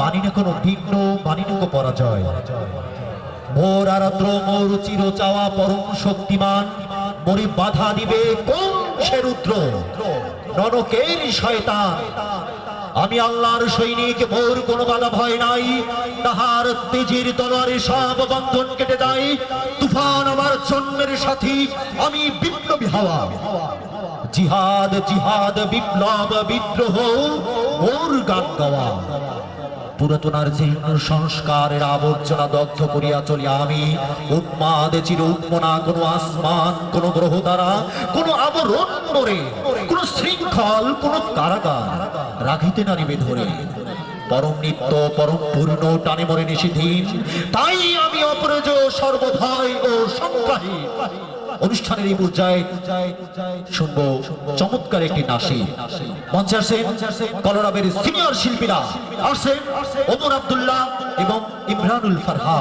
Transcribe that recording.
মানি না কোনো বিঘ্ন মানি না পরাজয়। মোর আরাদ্র মোর চির চাওয়া, পরম শক্তিমান। মনে বাধা দিবে কোন সে রুদ্র? নরকের শয়তান। আমি আল্লাহর সৈনিক মোর কোনো বাধা ভয় নাই। তাহার তেজির তলোয়ারে সব বন্ধন কেটে যায়। তুফান আমার জন্মের সাথী, আমি বিপ্লবী হাওয়া। জিহাদ জিহাদ, বিপ্লব, বিদ্রোহ মোর গান গাওয়া। পুরাতনার জীর্ণ সংস্কারের আবর্জনা দগ্ধ করিয়া চলি আমি। উন্মাদ চির উন্মনা, কোনো আসমান, কোন গ্রহ দ্বারা, কোন আবরণ কোন শৃঙ্খল, কোন কারাগার রাখিতে নারিবে ধরে। পরম নিত্য, পরম পূর্ণ, টানে মরে নিষিধীন তাই আমি অপরজ সর্বভয় ও সংখ্যাহীন অনুষ্ঠানের এই পর্যায়ে শুনব চমৎকার একটি নাসি। মঞ্চে আসেন কলরাবের সিনিয়র শিল্পীরা। আসেন ওমর আবদুল্লাহ এবং ইমরানুল ফারহা